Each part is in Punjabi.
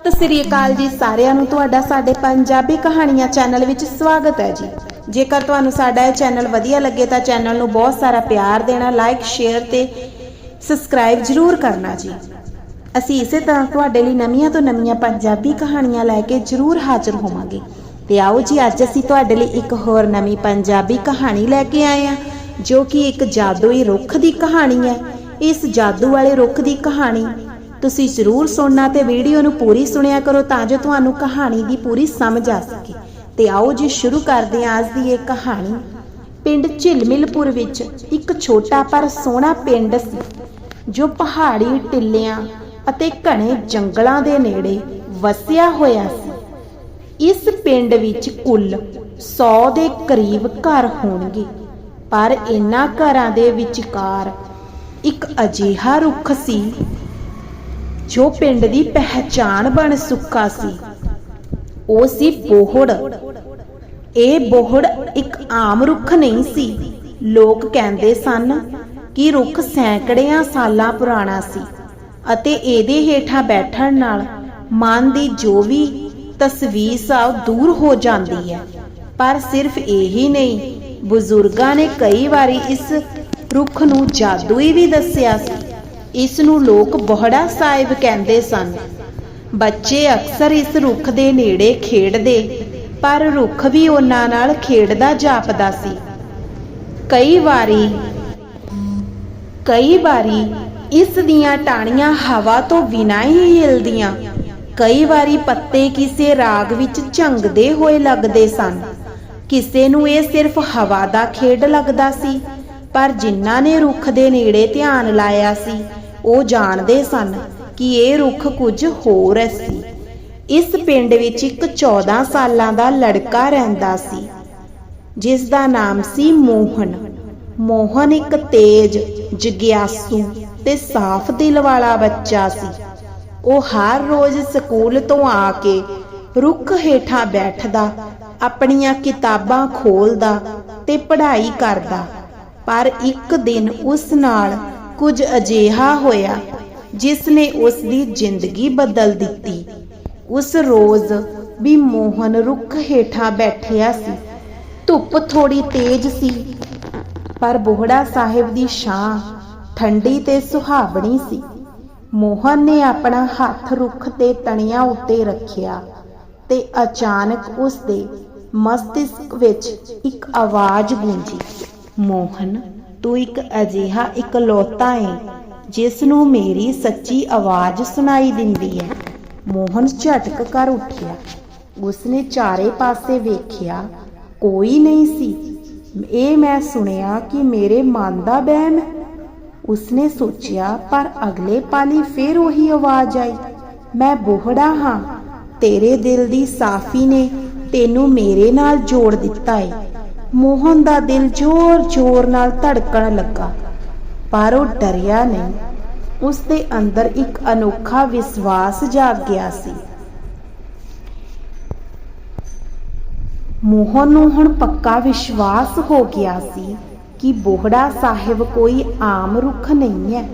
ਸਤਿ ਸ੍ਰੀ ਅਕਾਲ ਜੀ ਸਾਰਿਆਂ ਨੂੰ। ਤੁਹਾਡਾ ਸਾਡੇ ਪੰਜਾਬੀ ਕਹਾਣੀਆਂ ਚੈਨਲ ਵਿੱਚ ਸਵਾਗਤ ਹੈ ਜੀ। ਜੇਕਰ ਤੁਹਾਨੂੰ ਸਾਡਾ ਇਹ ਚੈਨਲ ਵਧੀਆ ਲੱਗੇ ਤਾਂ ਚੈਨਲ ਨੂੰ ਬਹੁਤ ਸਾਰਾ ਪਿਆਰ ਦੇਣਾ ਲਾਈਕ ਸ਼ੇਅਰ ਤੇ ਸਬਸਕ੍ਰਾਈਬ ਜ਼ਰੂਰ ਕਰਨਾ ਜੀ। ਅਸੀਂ ਇਸੇ ਤਰ੍ਹਾਂ ਤੁਹਾਡੇ ਲਈ ਨਵੀਆਂ ਤੋਂ ਨਵੀਆਂ ਪੰਜਾਬੀ ਕਹਾਣੀਆਂ ਲੈ ਕੇ ਜ਼ਰੂਰ ਹਾਜ਼ਰ ਹੋਵਾਂਗੇ। ਤੇ ਆਓ ਜੀ, ਅੱਜ ਅਸੀਂ ਤੁਹਾਡੇ ਲਈ ਇੱਕ ਹੋਰ ਨਵੀਂ ਪੰਜਾਬੀ ਕਹਾਣੀ ਲੈ ਕੇ ਆਏ ਹਾਂ, ਜੋ ਕਿ ਇੱਕ ਜਾਦੂਈ ਰੁੱਖ ਦੀ ਕਹਾਣੀ ਹੈ। ਇਸ ਜਾਦੂ ਵਾਲੇ ਰੁੱਖ ਦੀ ਕਹਾਣੀ ਤੁਸੀਂ ਜ਼ਰੂਰ ਸੁਣਨਾ ਤੇ ਵੀਡੀਓ ਨੂੰ ਪੂਰੀ ਸੁਣਿਆ ਕਰੋ ਤਾਂ ਜੋ ਤੁਹਾਨੂੰ ਕਹਾਣੀ ਦੀ ਪੂਰੀ ਸਮਝ ਆ ਸਕੇ। ਤੇ ਆਓ ਜੀ ਸ਼ੁਰੂ ਕਰਦੇ ਹਾਂ ਅੱਜ ਦੀ ਇਹ ਕਹਾਣੀ। ਪਿੰਡ ਝਿਲਮਿਲਪੁਰ ਵਿੱਚ ਇੱਕ ਛੋਟਾ ਪਰ ਸੋਹਣਾ ਪਿੰਡ ਸੀ, ਜੋ ਪਹਾੜੀ ਟਿੱਲਿਆਂ ਅਤੇ ਘਣੇ ਜੰਗਲਾਂ ਦੇ ਨੇੜੇ ਵਸਿਆ ਹੋਇਆ ਸੀ। ਇਸ ਪਿੰਡ ਵਿੱਚ ਕੁੱਲ 100 ਦੇ ਕਰੀਬ ਘਰ ਹੋਣਗੇ, ਪਰ ਇਨ੍ਹਾਂ ਘਰਾਂ ਦੇ ਵਿਚਕਾਰ ਇੱਕ ਅਜੀਹਾ ਰੁੱਖ ਸੀ ਜੋ ਪਿੰਡ ਦੀ ਪਹਿਚਾਣ ਬਣ ਸੁੱਕਾ ਸੀ। ਉਹ ਸੀ ਬੋਹੜ। ਇਹ ਬੋਹੜ ਇੱਕ ਆਮ ਰੁੱਖ ਨਹੀਂ ਸੀ। ਲੋਕ ਕਹਿੰਦੇ ਸਨ ਕਿ ਰੁੱਖ ਸੈਂਕੜਿਆਂ ਸਾਲਾਂ ਪੁਰਾਣਾ ਸੀ ਅਤੇ ਇਹਦੇ ਹੇਠਾਂ ਬੈਠਣ ਨਾਲ ਮਨ ਦੀ ਜੋ ਵੀ ਤਸਵੀਰ ਸਭ ਦੂਰ ਹੋ ਜਾਂਦੀ ਹੈ। ਪਰ ਸਿਰਫ ਇਹੀ ਨਹੀਂ, ਬਜ਼ੁਰਗਾਂ ਨੇ ਕਈ ਵਾਰੀ ਇਸ ਰੁੱਖ ਨੂੰ ਜਾਦੂਈ ਵੀ ਦੱਸਿਆ ਸੀ। ਇਸ ਨੂੰ ਲੋਕ ਬੋਹੜਾ ਸਾਹਿਬ ਕਹਿੰਦੇ ਸਨ। ਬੱਚੇ ਅਕਸਰ ਇਸ ਰੁੱਖ ਦੇ ਨੇੜੇ ਖੇਡਦੇ, ਪਰ ਰੁੱਖ ਵੀ ਉਹਨਾਂ ਨਾਲ ਖੇਡਦਾ ਜਾਪਦਾ ਸੀ। ਕਈ ਵਾਰੀ ਕਈ ਵਾਰੀ ਇਸ ਦੀਆਂ ਟਾਹਣੀਆਂ ਹਵਾ ਤੋਂ ਬਿਨਾਂ ਹੀ ਹਿਲਦੀਆਂ, ਕਈ ਵਾਰੀ ਪੱਤੇ ਕਿਸੇ ਰਾਗ ਵਿੱਚ ਝੰਗਦੇ ਹੋਏ ਲੱਗਦੇ ਸਨ। ਕਿਸੇ ਨੂੰ ਇਹ ਸਿਰਫ ਹਵਾ ਦਾ ਖੇਡ ਲੱਗਦਾ ਸੀ, ਪਰ ਜਿਨ੍ਹਾਂ ਨੇ ਰੁੱਖ ਦੇ ਨੇੜੇ ਧਿਆਨ ਲਾਇਆ ਸੀ ਉਹ ਜਾਣਦੇ ਸਨ ਕਿ ਇਹ ਰੁੱਖ ਕੁਝ ਹੋਰ ਸੀ। ਇਸ ਪਿੰਡ ਵਿੱਚ ਇੱਕ 14 ਸਾਲਾਂ ਦਾ ਲੜਕਾ ਰਹਿੰਦਾ ਸੀ ਜਿਸ ਦਾ ਨਾਮ ਸੀ ਮੋਹਨ। ਮੋਹਨ ਇੱਕ ਤੇਜ, ਜਿਗਿਆਸੂ ਤੇ ਸਾਫ਼ ਦਿਲ ਵਾਲਾ ਬੱਚਾ ਸੀ। ਉਹ ਹਰ ਰੋਜ਼ ਸਕੂਲ ਤੋਂ ਆ ਕੇ ਰੁੱਖ ਹੇਠਾਂ ਬੈਠਦਾ, ਆਪਣੀਆਂ ਕਿਤਾਬਾਂ ਖੋਲਦਾ ਤੇ ਪੜ੍ਹਾਈ ਕਰਦਾ। ਪਰ ਇੱਕ ਦਿਨ ਉਸ ਨਾਲ ਕੁਝ ਅਜਿਹਾ ਹੋਇਆ ਜਿਸ ਨੇ ਉਸ ਦੀ ਜ਼ਿੰਦਗੀ ਬਦਲ ਦਿੱਤੀ। ਉਸ ਰੋਜ਼ ਵੀ ਮੋਹਨ ਰੁੱਖ ਹੇਠਾਂ ਬੈਠਿਆ ਸੀ। ਧੁੱਪ ਥੋੜੀ ਤੇਜ਼ ਸੀ, ਪਰ ਬੋਹੜਾ ਸਾਹਿਬ ਦੀ ਛਾਂ ਠੰਡੀ ਤੇ ਸੁਹਾਵਣੀ ਸੀ। ਮੋਹਨ ਨੇ ਆਪਣਾ ਹੱਥ ਰੁੱਖ ਤੇ ਤਣੀਆਂ ਉੱਤੇ ਰੱਖਿਆ ਤੇ ਅਚਾਨਕ ਉਸ ਦੇ ਮਸਤਿਸ਼ਕ ਵਿੱਚ ਇੱਕ ਆਵਾਜ਼ ਗੂੰਜੀ, ਮੋਹਨ ਤੂੰ ਇੱਕ ਅਜਿਹਾ ਇਕਲੌਤਾ ਹੈ ਜਿਸ ਨੂੰ ਮੇਰੀ ਸੱਚੀ ਆਵਾਜ਼ ਸੁਣਾਈ ਦਿੰਦੀ ਹੈ ਮੋਹਨ ਝਟਕ ਕਰ ਉੱਠਿਆ। ਉਸਨੇ ਚਾਰੇ ਪਾਸੇ ਵੇਖਿਆ, ਕੋਈ ਨਹੀਂ ਸੀ। ਇਹ ਮੈਂ ਸੁਣਿਆ ਕਿ ਮੇਰੇ ਮਨ ਦਾ ਬਹਿਮ ਹੈ ਉਸਨੇ ਸੋਚਿਆ, ਪਰ ਅਗਲੇ ਪਾਲੀ ਫੇਰ ਉਹੀ ਆਵਾਜ਼ ਆਈ। ਮੈਂ ਬੋਹੜਾ ਹਾਂ, ਤੇਰੇ ਦਿਲ ਦੀ ਸਾਫੀ ਨੇ ਤੈਨੂੰ ਮੇਰੇ ਨਾਲ ਜੋੜ ਦਿੱਤਾ ਏ। ਮੋਹਨ ਦਾ ਦਿਲ ਜ਼ੋਰ-ਜ਼ੋਰ ਨਾਲ ਧੜਕਣ ਲੱਗਾ, ਪਰ ਉਹ ਡਰਿਆ ਨਹੀਂ। ਉਸ ਦੇ ਅੰਦਰ ਇੱਕ ਅਨੋਖਾ ਵਿਸ਼ਵਾਸ ਜਾਗ ਗਿਆ ਸੀ। ਮੋਹਨ ਨੂੰ ਹੁਣ ਪੱਕਾ ਵਿਸ਼ਵਾਸ ਹੋ ਗਿਆ ਸੀ ਕਿ ਬੋਹੜਾ ਸਾਹਿਬ ਕੋਈ ਆਮ ਰੁੱਖ ਨਹੀਂ ਹੈ,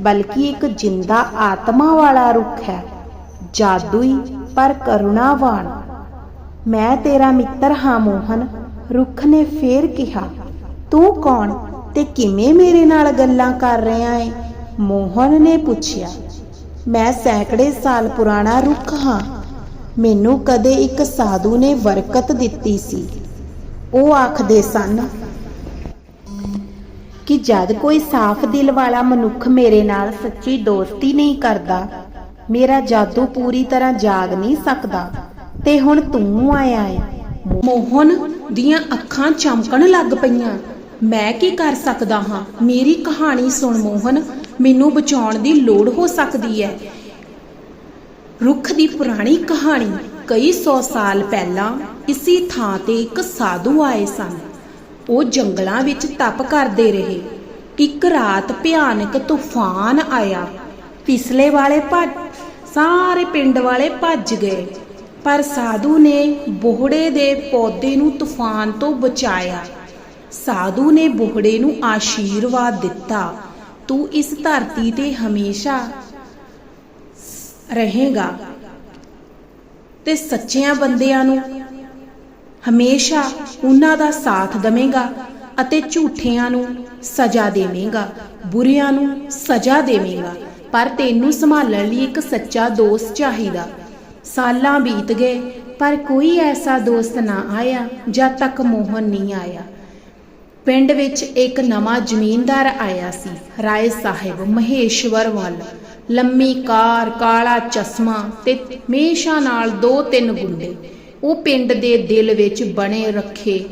ਬਲਕਿ ਇੱਕ ਜਿੰਦਾ ਆਤਮਾ ਵਾਲਾ ਰੁੱਖ ਹੈ, ਜਾਦੂਈ ਪਰ ਕਰੁਣਾਵਾਨ। ਮੈਂ ਤੇਰਾ ਮਿੱਤਰ ਹਾਂ, ਮੋਹਨ। ਰੁੱਖ ਨੇ ਫੇਰ ਕਿਹਾ, ਤੂੰ ਕੌਣ ਤੇ ਕਿਵੇਂ ਮੇਰੇ ਨਾਲ ਗੱਲਾਂ ਕਰ ਰਿਹਾ ਹੈ ਮੋਹਨ ਨੇ ਪੁੱਛਿਆ, ਮੈਂ ਸੈਂਕੜੇ ਸਾਲ ਪੁਰਾਣਾ ਰੁੱਖ ਹਾਂ। ਮੈਨੂੰ ਕਦੇ ਇੱਕ ਸਾਧੂ ਨੇ ਬਰਕਤ ਦਿੱਤੀ ਸੀ। ਉਹ ਆਖਦੇ ਸਨ, ਕਿ ਜਦ ਕੋਈ ਸਾਫ਼ ਦਿਲ ਵਾਲਾ ਮਨੁੱਖ ਮੇਰੇ ਨਾਲ ਸੱਚੀ ਦੋਸਤੀ ਨਹੀਂ ਕਰਦਾ, ਮੇਰਾ ਜਾਦੂ ਪੂਰੀ ਤਰ੍ਹਾਂ ਜਾਗ ਨਹੀਂ ਸਕਦਾ, ਤੇ ਹੁਣ ਤੂੰ ਆਇਆ ਹੈ ਮੋਹਨ ਦੀਆਂ ਅੱਖਾਂ ਚਮਕਣ ਲੱਗ ਪਈਆਂ। ਮੈਂ ਕੀ ਕਰ ਸਕਦਾ ਹਾਂ? ਮੇਰੀ ਕਹਾਣੀ ਸੁਣ ਮੋਹਨ, ਮੈਨੂੰ ਬਚਾਉਣ ਦੀ ਲੋੜ ਹੋ ਸਕਦੀ ਹੈ। ਰੁੱਖ ਦੀ ਪੁਰਾਣੀ ਕਹਾਣੀ ਕਈ ਸੌ ਸਾਲ ਪਹਿਲਾਂ ਇਸੇ ਥਾਂ ਤੇ ਇੱਕ ਸਾਧੂ ਆਏ ਸਨ। ਉਹ ਜੰਗਲਾਂ ਵਿੱਚ ਤਪ ਕਰਦੇ ਰਹੇ। ਇੱਕ ਰਾਤ ਭਿਆਨਕ ਤੂਫਾਨ ਆਇਆ। ਪਿਛਲੇ ਵਾਲੇ ਭੱਜ, ਸਾਰੇ ਪਿੰਡ ਵਾਲੇ ਭੱਜ ਗਏ। ਪਰ ਸਾਧੂ ਨੇ ਬੋਹੜੇ ਦੇ ਪੌਦੇ ਨੂੰ ਤੂਫਾਨ ਤੋਂ ਬਚਾਇਆ। ਸਾਧੂ ਨੇ ਬੋਹੜੇ ਨੂੰ ਆਸ਼ੀਰਵਾਦ ਦਿੱਤਾ। ਤੂੰ ਇਸ ਧਰਤੀ ਤੇ ਹਮੇਸ਼ਾ ਰਹੇਗਾ ਤੇ ਸੱਚਿਆਂ ਬੰਦਿਆਂ ਨੂੰ ਹਮੇਸ਼ਾ ਉਹਨਾਂ ਦਾ ਸਾਥ ਦਵੇਂਗਾ ਅਤੇ ਝੂਠਿਆਂ ਨੂੰ ਸਜ਼ਾ ਦੇਵੇਂਗਾ, ਬੁਰਿਆਂ ਨੂੰ ਸਜ਼ਾ ਦੇਵੇਂਗਾ। ਪਰ ਤੈਨੂੰ ਸੰਭਾਲਣ ਲਈ ਇੱਕ ਸੱਚਾ ਦੋਸਤ ਚਾਹੀਦਾ। ਸਾਲਾਂ ਬੀਤ ਗਏ, ਪਰ ਕੋਈ ਐਸਾ ਦੋਸਤ ਨਾ ਆਇਆ ਜਦ ਤੱਕ ਮੋਹਨ ਨਹੀਂ ਆਇਆ। ਪਿੰਡ ਵਿੱਚ ਇੱਕ ਨਵਾਂ ਜ਼ਮੀਨਦਾਰ ਆਇਆ ਸੀ, ਰਾਏ ਸਾਹਿਬ ਮਹੇਸ਼ਵਰ ਵੱਲ। ਲੰਮੀ ਕਾਰ, ਕਾਲਾ ਚਸ਼ਮਾ ਤੇ ਮੇਸ਼ਾ ਨਾਲ ਦੋ ਤਿੰਨ ਗੁੰਡੇ। ਉਹ ਪਿੰਡ ਦੇ ਦਿਲ ਵਿੱਚ ਬਣੇ ਰੱਖੇ।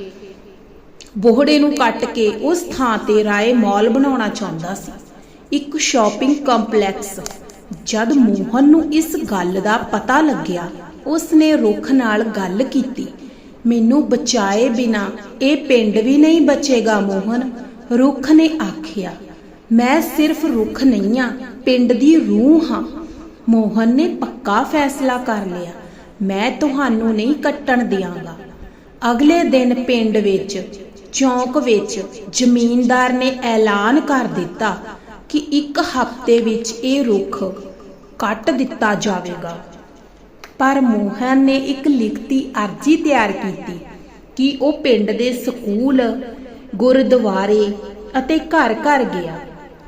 ਬੋਹੜੇ ਨੂੰ ਕੱਟ ਕੇ ਉਸ ਥਾਂ ਤੇ ਰਾਏ ਮਾਲ ਬਣਾਉਣਾ ਚਾਹੁੰਦਾ ਸੀ। ਇੱਕ ਸ਼ਾਪਿੰਗ ਕੰਪਲੈਕਸ। ਜਦ ਮੋਹਨ ਨੂੰ ਇਸ ਗੱਲ ਦਾ ਪਤਾ ਲੱਗਿਆ ਉਸ ਨੇ ਰੁੱਖ ਨਾਲ ਗੱਲ ਕੀਤੀ। ਮੈਨੂੰ ਬਚਾਏ ਬਿਨਾ ਇਹ ਪਿੰਡ ਵੀ ਨਹੀਂ ਬਚੇਗਾ, ਮੋਹਨ, ਰੁੱਖ ਨੇ ਆਖਿਆ। ਮੈਂ ਸਿਰਫ ਰੁੱਖ ਨਹੀਂ ਆ ਪਿੰਡ ਦੀ ਰੂਹ ਹਾਂ। ਮੋਹਨ ਨੇ ਪੱਕਾ ਫੈਸਲਾ ਕਰ ਲਿਆ। ਮੈਂ ਤੁਹਾਨੂੰ ਨਹੀਂ ਕੱਟਣ ਦਿਆਂਗਾ। ਅਗਲੇ ਦਿਨ ਪਿੰਡ ਵਿੱਚ, ਚੌਂਕ ਵਿੱਚ, ਜ਼ਮੀਨਦਾਰ ਨੇ ਐਲਾਨ ਕਰ ਦਿੱਤਾ। ਕਿ ਇੱਕ ਹਫ਼ਤੇ ਵਿੱਚ ਇਹ ਰੁੱਖ ਕੱਟ ਦਿੱਤਾ ਜਾਵੇਗਾ। ਪਰ ਮੋਹਨ ਨੇ ਇੱਕ ਲਿਖਤੀ ਅਰਜ਼ੀ ਤਿਆਰ ਕੀਤੀ ਕਿ ਉਹ ਪਿੰਡ ਦੇ ਸਕੂਲ, ਗੁਰਦੁਆਰੇ ਅਤੇ ਘਰ ਘਰ ਗਿਆ।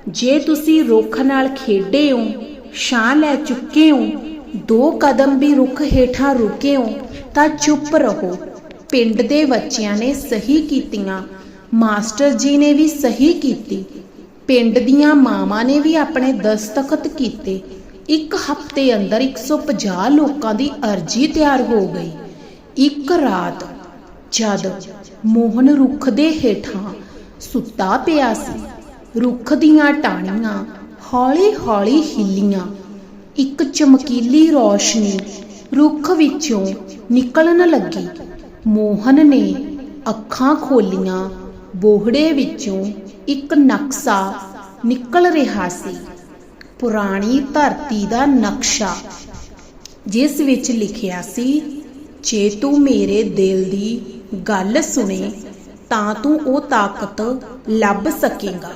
ਜੇ ਤੁਸੀਂ ਰੁੱਖ ਨਾਲ ਖੇਡੇ ਹੋ, ਛਾਂ ਲੈ ਚੁੱਕੇ ਹੋ, ਦੋ ਕਦਮ ਵੀ ਰੁੱਖ ਹੇਠਾਂ ਰੁਕੇ ਹੋ, ਤਾਂ ਚੁੱਪ ਰਹੋ। ਪਿੰਡ ਦੇ ਬੱਚਿਆਂ ਨੇ ਸਹੀ ਕੀਤੀਆਂ, ਮਾਸਟਰ ਜੀ ਨੇ ਵੀ ਸਹੀ ਕੀਤੀ। ਪਿੰਡ ਦੀਆਂ ਮਾਵਾਂ ਨੇ ਵੀ ਆਪਣੇ ਦਸਤਖਤ ਕੀਤੇ। ਇੱਕ ਹਫ਼ਤੇ ਅੰਦਰ 150 ਲੋਕਾਂ ਦੀ ਅਰਜ਼ੀ ਤਿਆਰ ਹੋ ਗਈ। ਇੱਕ ਰਾਤ ਜਦ ਮੋਹਨ ਰੁੱਖ ਦੇ ਹੇਠਾਂ ਸੁੱਤਾ ਪਿਆ ਸੀ, ਰੁੱਖ ਦੀਆਂ ਟਾਹਣੀਆਂ ਹੌਲੀ-ਹੌਲੀ ਹਿੱਲੀਆਂ। ਇੱਕ ਚਮਕੀਲੀ ਰੋਸ਼ਨੀ ਰੁੱਖ ਵਿੱਚੋਂ ਨਿਕਲਣ ਲੱਗੀ। ਮੋਹਨ ਨੇ ਅੱਖਾਂ ਖੋਲੀਆਂ, ਬੋਹੜੇ ਵਿੱਚੋਂ ਇੱਕ ਨਕਸ਼ਾ ਨਿਕਲ ਰਿਹਾ ਸੀ। ਪੁਰਾਣੀ ਧਰਤੀ ਦਾ ਨਕਸ਼ਾ, ਜਿਸ ਵਿੱਚ ਲਿਖਿਆ ਸੀ, ਜੇ ਤੂੰ ਮੇਰੇ ਦਿਲ ਦੀ ਗੱਲ ਸੁਣੇ, ਤਾਂ ਤੂੰ ਉਹ ਤਾਕਤ ਲੱਭ ਸਕੇਗਾ,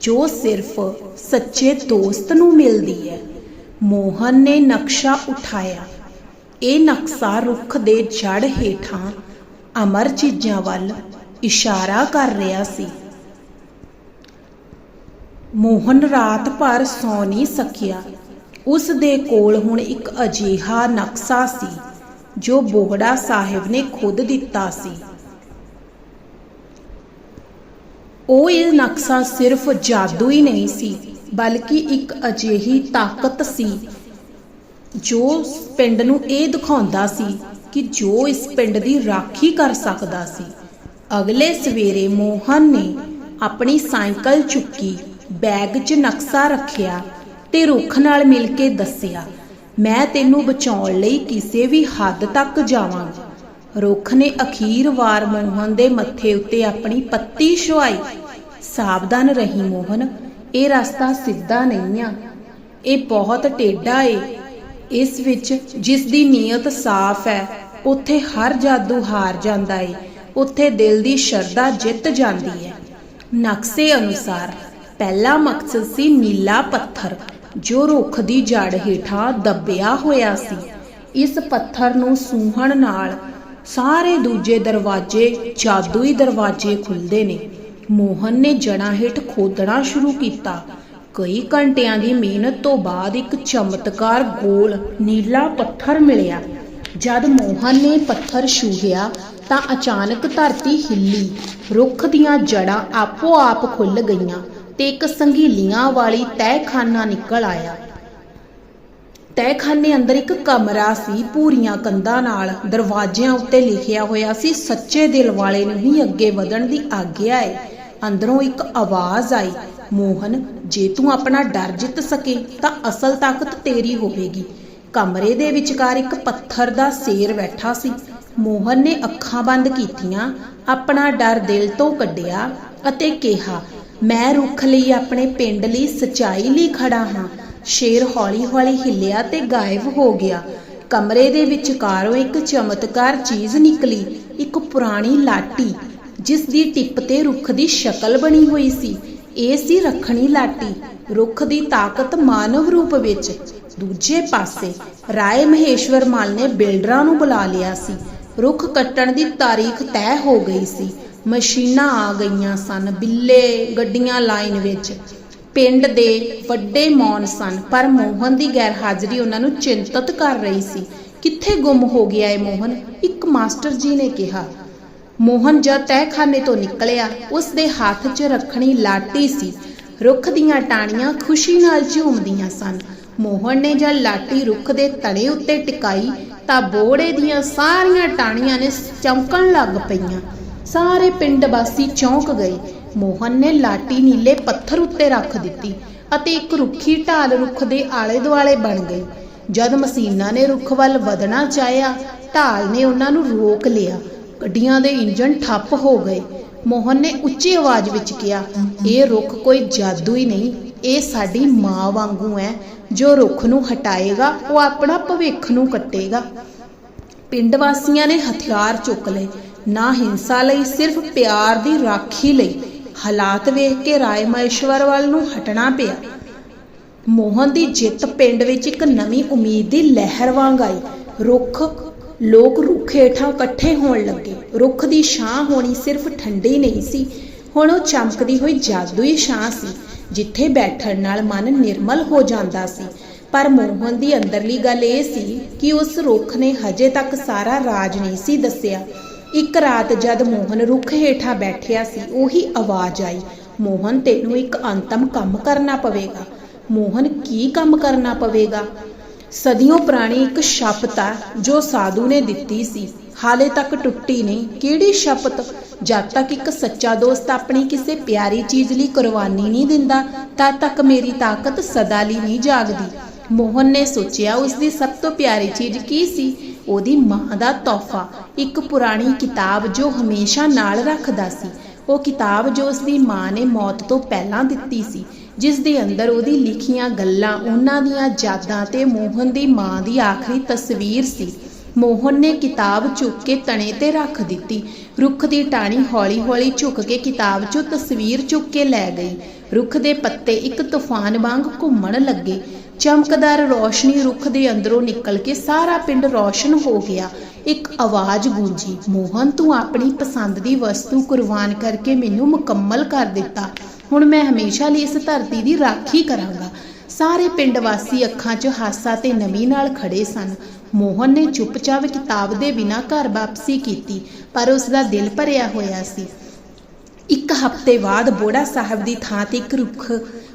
ਜੋ ਸਿਰਫ ਸੱਚੇ ਦੋਸਤ ਨੂੰ ਮਿਲਦੀ ਹੈ। ਮੋਹਨ ਨੇ ਨਕਸ਼ਾ ਉਠਾਇਆ। ਇਹ ਨਕਸ਼ਾ ਰੁੱਖ ਦੇ ਜੜ ਹੇਠਾਂ ਅਮਰ ਚੀਜ਼ਾਂ ਵੱਲ ਇਸ਼ਾਰਾ ਕਰ ਰਿਹਾ ਸੀ। ਮੋਹਨ ਰਾਤ ਭਰ ਸੌ ਨਹੀਂ ਸਕਿਆ। ਉਸ ਦੇ ਕੋਲ ਹੁਣ ਇੱਕ ਅਜੀਹਾ ਨਕਸ਼ਾ ਸੀ, ਜੋ ਬੋਹੜਾ ਸਾਹਿਬ ਨੇ ਖੁਦ ਦਿੱਤਾ ਸੀ। ਉਹ ਇਹ ਨਕਸ਼ਾ ਸਿਰਫ ਜਾਦੂ ਹੀ ਨਹੀਂ ਸੀ, ਬਲਕਿ ਇੱਕ ਅਜਿਹੀ ਤਾਕਤ ਸੀ, ਜੋ ਪਿੰਡ ਨੂੰ ਇਹ ਦਿਖਾਉਂਦਾ ਸੀ ਕਿ ਜੋ ਇਸ ਪਿੰਡ ਦੀ ਰਾਖੀ ਕਰ ਸਕਦਾ ਸੀ। ਅਗਲੇ ਸਵੇਰੇ ਮੋਹਨ ਨੇ ਆਪਣੀ ਸਾਈਕਲ ਚੁੱਕੀ। ਬੈਗ 'ਚ ਨਕਸ਼ਾ ਰੱਖਿਆ ਤੇ ਰੁੱਖ ਨਾਲ ਮਿਲ ਕੇ ਦੱਸਿਆ, ਮੈਂ ਤੈਨੂੰ ਬਚਾਉਣ ਲਈ ਕਿਸੇ ਵੀ ਹੱਦ ਤੱਕ ਜਾਵਾਂਗਾ ਰੁੱਖ ਨੇ ਅਖੀਰ ਵਾਰ ਮੋਹਨ ਦੇ ਮੱਥੇ ਉੱਤੇ ਆਪਣੀ ਪੱਤੀ ਛੁਆਈ ਸਾਵਧਾਨ ਰਹੀ ਮੋਹਨ, ਇਹ ਰਸਤਾ ਸਿੱਧਾ ਨਹੀਂ ਆ। ਇਹ ਬਹੁਤ ਟੇਢਾ ਏ। ਇਸ ਵਿੱਚ ਜਿਸ ਦੀ ਨੀਅਤ ਸਾਫ਼ ਹੈ, ਉੱਥੇ ਹਰ ਜਾਦੂ ਹਾਰ ਜਾਂਦਾ ਏ। ਉੱਥੇ ਦਿਲ ਦੀ ਸ਼ਰਧਾ ਜਿੱਤ ਜਾਂਦੀ ਹੈ ਨਕਸ਼ੇ ਅਨੁਸਾਰ ਪਹਿਲਾ ਮਕਸਦ ਸੀ ਨੀਲਾ ਪੱਥਰ, ਜੋ ਰੁੱਖ ਦੀ ਜੜ ਹੇਠਾਂ ਦੱਬਿਆ ਹੋਇਆ ਸੀ। ਇਸ ਪੱਥਰ ਨੂੰ ਸੂਹਣ ਨਾਲ ਸਾਰੇ ਦੂਜੇ ਦਰਵਾਜ਼ੇ, ਜਾਦੂਈ ਦਰਵਾਜ਼ੇ ਖੁੱਲਦੇ ਨੇ। ਮੋਹਨ ਨੇ ਜੜਾਂ ਹੇਠ ਖੋਦਣਾ ਸ਼ੁਰੂ ਕੀਤਾ। ਕਈ ਘੰਟਿਆਂ ਦੀ ਮਿਹਨਤ ਤੋਂ ਬਾਅਦ ਇੱਕ ਚਮਤਕਾਰ ਗੋਲ ਨੀਲਾ ਪੱਥਰ ਮਿਲਿਆ। ਜਦ ਮੋਹਨ ਨੇ ਪੱਥਰ ਛੂਹਿਆ, ਤਾਂ ਅਚਾਨਕ ਧਰਤੀ ਹਿੱਲੀ। ਰੁੱਖ ਦੀਆਂ ਜੜਾਂ ਆਪੋ ਆਪ ਖੁੱਲ ਗਈਆਂ। ਤੇ ਇੱਕ ਸੰਘੀਲੀਆਂ ਵਾਲੀ ਤਹਿਖਾਨਾ ਨਿਕਲ ਆਇਆ। ਤਹਿਖਾਨੇ ਅੰਦਰ ਇੱਕ ਕਮਰਾ ਸੀ ਪੂਰੀਆਂ ਕੰਧਾਂ ਨਾਲ। ਦਰਵਾਜ਼ਿਆਂ ਉੱਤੇ ਲਿਖਿਆ ਹੋਇਆ ਸੀ, ਸੱਚੇ ਦਿਲ ਵਾਲੇ ਨੂੰ ਹੀ ਅੱਗੇ ਵਧਣ ਦੀ ਆਗਿਆ ਹੈ ਅੰਦਰੋਂ ਇੱਕ ਆਵਾਜ਼ ਆਈ, ਮੋਹਨ, ਜੇ ਤੂੰ ਆਪਣਾ ਡਰ ਜਿੱਤ ਸਕੇ, ਤਾਂ ਅਸਲ ਤਾਕਤ ਤੇਰੀ ਹੋਵੇਗੀ। ਕਮਰੇ ਦੇ ਵਿਚਕਾਰ ਇੱਕ ਪੱਥਰ ਦਾ ਸ਼ੇਰ ਬੈਠਾ ਸੀ। ਮੋਹਨ ਨੇ ਅੱਖਾਂ ਬੰਦ ਕੀਤੀਆਂ, ਆਪਣਾ ਡਰ ਦਿਲ ਤੋਂ ਕੱਢਿਆ ਅਤੇ ਕਿਹਾ ਮੈਂ ਰੁੱਖ ਲਈ ਆਪਣੇ ਪਿੰਡ ਲਈ ਸਚਾਈ ਲਈ ਖੜਾ ਹਾਂ। ਸ਼ੇਰ ਹੌਲੀ-ਹੌਲੀ ਹਿੱਲਿਆ ਤੇ ਗਾਇਬ ਹੋ ਗਿਆ। ਕਮਰੇ ਦੇ ਵਿਚਕਾਰੋਂ ਇੱਕ ਚਮਤਕਾਰ ਚੀਜ਼ ਨਿਕਲੀ, ਇੱਕ ਪੁਰਾਣੀ ਲਾਟੀ, ਜਿਸ ਦੀ ਟਿੱਪ ਤੇ ਰੁੱਖ ਦੀ ਸ਼ਕਲ ਬਣੀ ਹੋਈ ਸੀ। ਇਹ ਸੀ ਰੱਖਣੀ ਲਾਟੀ, ਰੁੱਖ ਦੀ ਤਾਕਤ ਮਾਨਵ ਰੂਪ ਵਿੱਚ। ਦੂਜੇ ਪਾਸੇ, ਰਾਏ ਮਹੇਸ਼ਵਰ ਮਾਲ ਨੇ ਬਿਲਡਰਾਂ ਨੂੰ ਬੁਲਾ ਲਿਆ ਸੀ। ਰੁੱਖ ਕੱਟਣ ਦੀ ਤਾਰੀਖ ਤੈਅ ਹੋ ਗਈ ਸੀ। ਮਸ਼ੀਨਾਂ ਆ ਗਈਆਂ ਸਨ, ਬਿੱਲੇ ਗੱਡੀਆਂ ਲਾਈਨ ਵਿੱਚ। ਪਿੰਡ ਦੇ ਵੱਡੇ ਮੌਨ ਸਨ, ਪਰ ਮੋਹਨ ਦੀ ਗੈਰਹਾਜ਼ਰੀ ਉਹਨਾਂ ਨੂੰ ਚਿੰਤਤ ਕਰ ਰਹੀ ਸੀ। ਕਿੱਥੇ ਗੁੰਮ ਹੋ ਗਿਆ ਏ ਮੋਹਨ? ਇੱਕ ਮਾਸਟਰ ਜੀ ਨੇ ਕਿਹਾ। ਮੋਹਨ ਜਦ ਤਹਿਖਾਨੇ ਤੋਂ ਨਿਕਲਿਆ, ਉਸ ਦੇ ਹੱਥ 'ਚ ਰੱਖਣੀ ਲਾਟੀ ਸੀ। ਰੁੱਖ ਦੀਆਂ ਟਾਹਣੀਆਂ ਖੁਸ਼ੀ ਨਾਲ ਝੂਮਦੀਆਂ ਸਨ। ਮੋਹਨ ਨੇ ਜਦ ਲਾਟੀ ਰੁੱਖ ਦੇ ਤਣੇ ਉੱਤੇ ਟਿਕਾਈ, ਤਾਂ ਬੋੜੇ ਦੀਆਂ ਸਾਰੀਆਂ ਟਾਹਣੀਆਂ ਨੇ ਚਮਕਣ ਲੱਗ ਪਈਆਂ। ਸਾਰੇ ਪਿੰਡ ਵਾਸੀ ਚੌਂਕ ਗਏ। ਮੋਹਨ ਨੇ ਲਾਟੀ ਨੀਲੇ ਪੱਥਰ ਉੱਤੇ ਰੱਖ ਦਿੱਤੀ ਅਤੇ ਇੱਕ ਰੁੱਖੀ ਢਾਲ ਰੁੱਖ ਦੇ ਆਲੇ ਦੁਆਲੇ ਬਣ ਗਈ। ਜਦ ਮਸੀਨਾ ਨੇ ਰੁੱਖ ਵੱਲ ਵਧਣਾ ਚਾਹਿਆ, ਢਾਲ ਨੇ ਉਹਨਾਂ ਨੂੰ ਰੋਕ ਲਿਆ। ਗੱਡੀਆਂ ਦੇ ਇੰਜਣ ਠੱਪ ਹੋ ਗਏ। ਮੋਹਨ ਨੇ ਉੱਚੀ ਆਵਾਜ਼ ਵਿੱਚ ਕਿਹਾ, ਇਹ ਰੁੱਖ ਕੋਈ ਜਾਦੂ ਹੀ ਨਹੀਂ। ਇਹ ਸਾਡੀ ਮਾਂ ਵਾਂਗੂ ਹੈ ਜੋ ਰੁੱਖ ਨੂੰ ਹਟਾਏਗਾ, ਉਹ ਆਪਣਾ ਭਵਿੱਖ ਨੂੰ ਕੱਟੇਗਾ। ਪਿੰਡ ਵਾਸੀਆਂ ਨੇ ਹਥਿਆਰ ਚੁੱਕ ਲਏ। ਨਾ ਹਿੰਸਾ ਲਈ, ਸਿਰਫ ਪਿਆਰ ਦੀ ਰਾਖੀ ਲਈ। ਹਾਲਾਤ ਵੇਖ ਕੇ ਰਾਏ ਮਹੇਸ਼ਵਰ ਵੱਲ ਨੂੰ ਹਟਣਾ ਪਿਆ। ਮੋਹਨ ਦੀ ਜਿੱਤ ਪਿੰਡ ਵਿੱਚ ਇੱਕ ਨਵੀਂ ਉਮੀਦ ਦੀ ਲਹਿਰ ਵਾਂਗ ਆਈ। ਰੁੱਖ, ਲੋਕ ਰੁੱਖ ਹੇਠਾਂ ਇਕੱਠੇ ਹੋਣ ਲੱਗੇ। ਰੁੱਖ ਦੀ ਛਾਂ ਹੋਣੀ ਸਿਰਫ ਠੰਡੀ ਨਹੀਂ ਸੀ। ਹੁਣ ਉਹ ਚਮਕਦੀ ਹੋਈ ਜਾਦੂਈ ਛਾਂ ਸੀ, ਜਿੱਥੇ ਬੈਠਣ ਨਾਲ ਮਨ ਨਿਰਮਲ ਹੋ ਜਾਂਦਾ ਸੀ। ਪਰ ਮੋਹਨ ਦੀ ਅੰਦਰਲੀ ਗੱਲ ਇਹ ਸੀ ਕਿ ਉਸ ਰੁੱਖ ਨੇ ਹਜੇ ਤੱਕ ਸਾਰਾ ਰਾਜ ਨਹੀਂ ਸੀ ਦੱਸਿਆ। ਇੱਕ ਰਾਤ ਜਦ ਮੋਹਨ ਰੁੱਖ ਹੇਠਾਂ ਬੈਠਿਆ ਸੀ, ਉਹੀ ਆਵਾਜ਼ ਆਈ, ਮੋਹਨ, ਤੈਨੂੰ ਇੱਕ ਅੰਤਮ ਕੰਮ ਕਰਨਾ ਪਵੇਗਾ। ਮੋਹਨ, ਕੀ ਕੰਮ ਕਰਨਾ ਪਵੇਗਾ? ਸਦੀਆਂ ਪੁਰਾਣੀ ਇੱਕ ਸ਼ਪਤ ਆ, ਜੋ ਸਾਧੂ ਨੇ ਦਿੱਤੀ ਸੀ। ਹਾਲੇ ਤੱਕ ਟੁੱਟੀ ਨਹੀਂ। ਕਿਹੜੀ ਸ਼ਪਤ ਜਦ ਤੱਕ ਇੱਕ ਸੱਚਾ ਦੋਸਤ ਆਪਣੀ ਕਿਸੇ ਪਿਆਰੀ ਚੀਜ਼ ਲਈ ਕੁਰਬਾਨੀ ਨਹੀਂ ਦਿੰਦਾ, ਤਦ ਤੱਕ ਮੇਰੀ ਤਾਕਤ ਸਦਾ ਲਈ ਨਹੀਂ ਜਾਗਦੀ। ਮੋਹਨ ਨੇ ਸੋਚਿਆ ਉਸ ਦੀ ਸਭ ਤੋਂ ਪਿਆਰੀ ਚੀਜ਼ ਕੀ ਸੀ? ਉਹਦੀ ਮਾਂ ਦਾ ਤੋਹਫਾ। ਇੱਕ ਪੁਰਾਣੀ ਕਿਤਾਬ ਜੋ ਹਮੇਸ਼ਾ ਨਾਲ ਰੱਖਦਾ ਸੀ। ਉਹ ਕਿਤਾਬ ਜੋ ਉਸ ਦੀ ਮਾਂ ਨੇ ਮੌਤ ਤੋਂ ਪਹਿਲਾਂ ਦਿੱਤੀ ਸੀ ਜਿਸ ਦੇ ਅੰਦਰ ਉਹਦੀ ਲਿਖੀਆਂ ਗੱਲਾਂ, ਉਹਨਾਂ ਦੀਆਂ ਯਾਦਾਂ ਤੇ ਮੋਹਨ ਦੀ ਮਾਂ ਦੀ ਆਖਰੀ ਤਸਵੀਰ ਸੀ। ਮੋਹਨ ਨੇ ਕਿਤਾਬ ਚੁੱਕ ਕੇ ਤਣੇ ਤੇ ਰੱਖ ਦਿੱਤੀ। ਰੁੱਖ ਦੀ ਟਾਣੀ ਹੌਲੀ-ਹੌਲੀ ਝੁੱਕ ਕੇ ਕਿਤਾਬ 'ਚੋਂ ਤਸਵੀਰ ਚੁੱਕ ਕੇ ਲੈ ਗਈ। ਰੁੱਖ ਦੇ ਪੱਤੇ ਇੱਕ ਤੂਫਾਨ ਵਾਂਗ ਘੁੰਮਣ ਲੱਗੇ। ਚਮਕਦਾਰ ਰੋਸ਼ਨੀ ਰੁੱਖ ਦੇ ਅੰਦਰੋਂ ਨਿਕਲ ਕੇ ਸਾਰਾ ਪਿੰਡ ਰੋਸ਼ਨ ਹੋ ਗਿਆ। ਇੱਕ ਆਵਾਜ਼ ਗੂੰਜੀ, ਮੋਹਨ, ਤੂੰ ਆਪਣੀ ਪਸੰਦ ਦੀ ਵਸਤੂ ਕੁਰਬਾਨ ਕਰਕੇ ਮੈਨੂੰ ਮੁਕੰਮਲ ਕਰ ਦਿੱਤਾ। ਹੁਣ ਮੈਂ ਹਮੇਸ਼ਾ ਲਈ ਇਸ ਧਰਤੀ ਦੀ ਰਾਖੀ ਕਰਾਂਗਾ। ਸਾਰੇ ਪਿੰਡ ਵਾਸੀ ਅੱਖਾਂ 'ਚ ਹਾਸਾ ਤੇ ਨਮੀ ਨਾਲ ਖੜੇ ਸਨ। ਮੋਹਨ ਨੇ ਚੁੱਪਚਾਪ ਕਿਤਾਬ ਦੇ ਬਿਨਾਂ ਘਰ ਵਾਪਸੀ ਕੀਤੀ, ਪਰ ਉਸ ਦਾ ਦਿਲ ਭਰਿਆ ਹੋਇਆ ਸੀ। ਹਫ਼ਤੇ ਬਾਅਦ ਬੋੜਾ ਸਾਹਿਬ ਦੀ ਥਾਂ ਤੇ ਇੱਕ ਰੁੱਖ,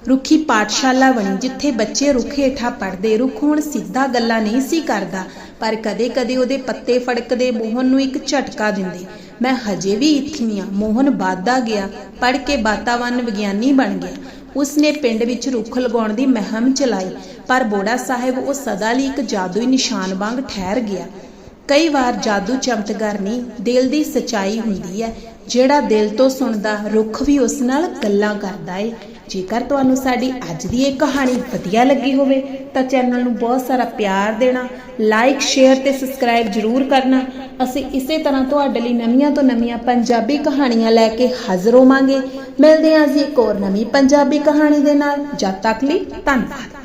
ਰੁੱਖੀ ਪਾਠਸ਼ਾਲਾ ਬਣੀ, ਜਿੱਥੇ ਬੱਚੇ ਰੁੱਖ ਹੇਠਾਂ ਪੜ੍ਹਦੇ। ਰੁੱਖ ਹੁਣ ਸਿੱਧਾ ਗੱਲਾਂ ਨਹੀਂ ਸੀ ਕਰਦਾ, ਪਰ ਕਦੇ-ਕਦੇ ਉਹਦੇ ਪੱਤੇ ਫੜਕਦੇ, ਮੋਹਨ ਨੂੰ ਇੱਕ ਝਟਕਾ ਦਿੰਦੇ। ਮੈਂ ਹਜੇ ਵੀ ਇੱਥੇ ਹੀ ਹਾਂ ਮੋਹਨ ਵਾਧਾ ਗਿਆ, ਪੜ੍ਹ ਕੇ ਵਾਤਾਵਰਨ ਵਿਗਿਆਨੀ ਬਣ ਗਿਆ। ਉਸਨੇ ਪਿੰਡ ਵਿੱਚ ਰੁੱਖ ਲਗਾਉਣ ਦੀ ਮਹਿੰਮ ਚਲਾਈ, ਪਰ ਬੋੜਾ ਸਾਹਿਬ ਉਹ ਸਦਾ ਲਈ ਇੱਕ ਜਾਦੂਈ ਨਿਸ਼ਾਨ ਵਾਂਗ ਠਹਿਰ ਗਿਆ। ਕਈ ਵਾਰ ਜਾਦੂ ਚਮਤਕਾਰ ਨਹੀਂ, ਦਿਲ ਦੀ ਸਚਾਈ ਹੁੰਦੀ ਹੈ, ਜਿਹੜਾ ਦਿਲ ਤੋਂ ਸੁਣਦਾ ਰੁੱਖ ਵੀ ਉਸ ਨਾਲ ਗੱਲਾਂ ਕਰਦਾ ਏ। ਜੇਕਰ ਤੁਹਾਨੂੰ ਸਾਡੀ ਅੱਜ ਦੀ ਇਹ ਕਹਾਣੀ ਵਧੀਆ ਲੱਗੀ ਹੋਵੇ, ਤਾਂ ਚੈਨਲ ਨੂੰ ਬਹੁਤ ਸਾਰਾ ਪਿਆਰ ਦੇਣਾ ਲਾਈਕ ਸ਼ੇਅਰ ਤੇ ਸਬਸਕ੍ਰਾਈਬ ਜਰੂਰ ਕਰਨਾ। ਅਸੀਂ ਇਸੇ ਤਰ੍ਹਾਂ ਤੁਹਾਡੇ ਲਈ ਨਵੀਆਂ ਤੋਂ ਨਵੀਆਂ ਪੰਜਾਬੀ ਕਹਾਣੀਆਂ ਲੈ ਕੇ ਹਾਜ਼ਰ ਹੋਵਾਂਗੇ। ਮਿਲਦੇ ਹਾਂ ਜੀ ਇੱਕ ਹੋਰ ਨਵੀਂ ਪੰਜਾਬੀ ਕਹਾਣੀ ਦੇ ਨਾਲ। ਜਦ ਤੱਕ ਲਈ ਧੰਨਵਾਦ।